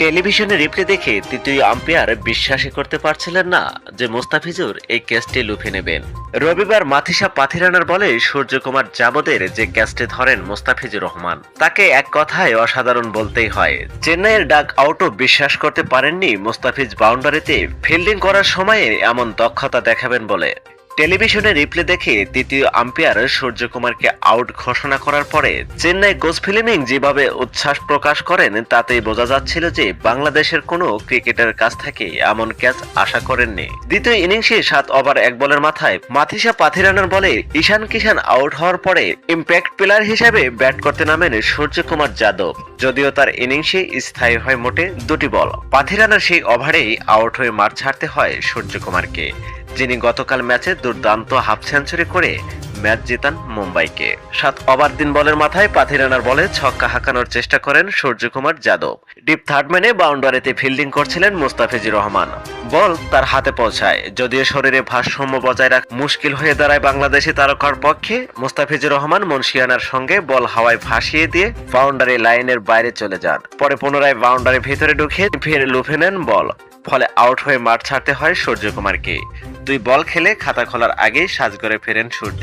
টেলিভিশনে রিপ্লে দেখে তৃতীয় আম্পায়ার বিশ্বাসই করতে পারছিলেন না যে মুস্তাফিজুর এই ক্যাচটি লুফে নেবেন। রবিবার মাথিসা পাথিরানার বলে সূর্যকুমার জাবদের যে ক্যাচটি ধরেন মোস্তাফিজুর রহমান, তাকে এক কথায় অসাধারণ বলতেই হয়। চেন্নাইয়ের ডাক আউটও বিশ্বাস করতে পারেননি মোস্তাফিজ বাউন্ডারিতে। ফিল্ডিং করার সময়ে এমন দক্ষতা দেখাবেন বলে টেলিভিশনে রিপ্লে দেখে তৃতীয় আম্পায়ার সূর্যকুমারকে আউট ঘোষণা করার পরে চেন্নাই গোস ফিল্মিং যেভাবে উচ্ছ্বাস প্রকাশ করেন, তাতেই বোঝা যাচ্ছিল যে বাংলাদেশের কোনো ক্রিকেটারের কাছ থেকে এমন ক্যাচ আশা করেননি। দ্বিতীয় ইনিংসে সাত ওভার, এক বলের মাথায় মাথিসা পাথিরানার বলে ঈশান কিষান আউট হওয়ার পরে ইম্প্যাক্ট প্লেয়ার হিসেবে ব্যাট করতে নামেন সূর্যকুমার যাদব, যদিও তার ইনিংসে স্থায়ী হয় মোটে দুটি বল। পাথিরানার সেই ওভারেই আউট হয়ে মাঠ ছাড়তে হয় সূর্যকুমারকে। যিনি গতকাল ম্যাচে দুর্দান্ত হাফ সেঞ্চুরি করে ম্যাচ জেতান মুম্বাইকে। সাত ওভার দিন বলের মাথায় পাথিরানার বলে ছক্কা হাঁকানোর চেষ্টা করেন সূর্যকুমার যাদব। ডিপ থার্ড ম্যানে বাউন্ডারিতে ফিল্ডিং করছিলেন মুস্তাফিজুর রহমান। বল তার হাতে পৌঁছায়। যদিও শরীরে ভারসাম্য বজায় রাখা মুশকিল হয়ে দাঁড়ায় বাংলাদেশি তারকার পক্ষে, মুস্তাফিজুর রহমান মুন্সিয়ানার সঙ্গে বল হাওয়ায় ভাসিয়ে দিয়ে বাউন্ডারি লাইনের বাইরে চলে যান। পরে পুনরায় বাউন্ডারির ভিতরে ঢুকে ফের লুফে নেন বল। ফলে আউট হয়ে মাঠ ছাড়তে হয় সূর্যকুমারকে। দুই বল খেলে খাতা খোলার আগেই সাজগরে ফেরেন সূর্য।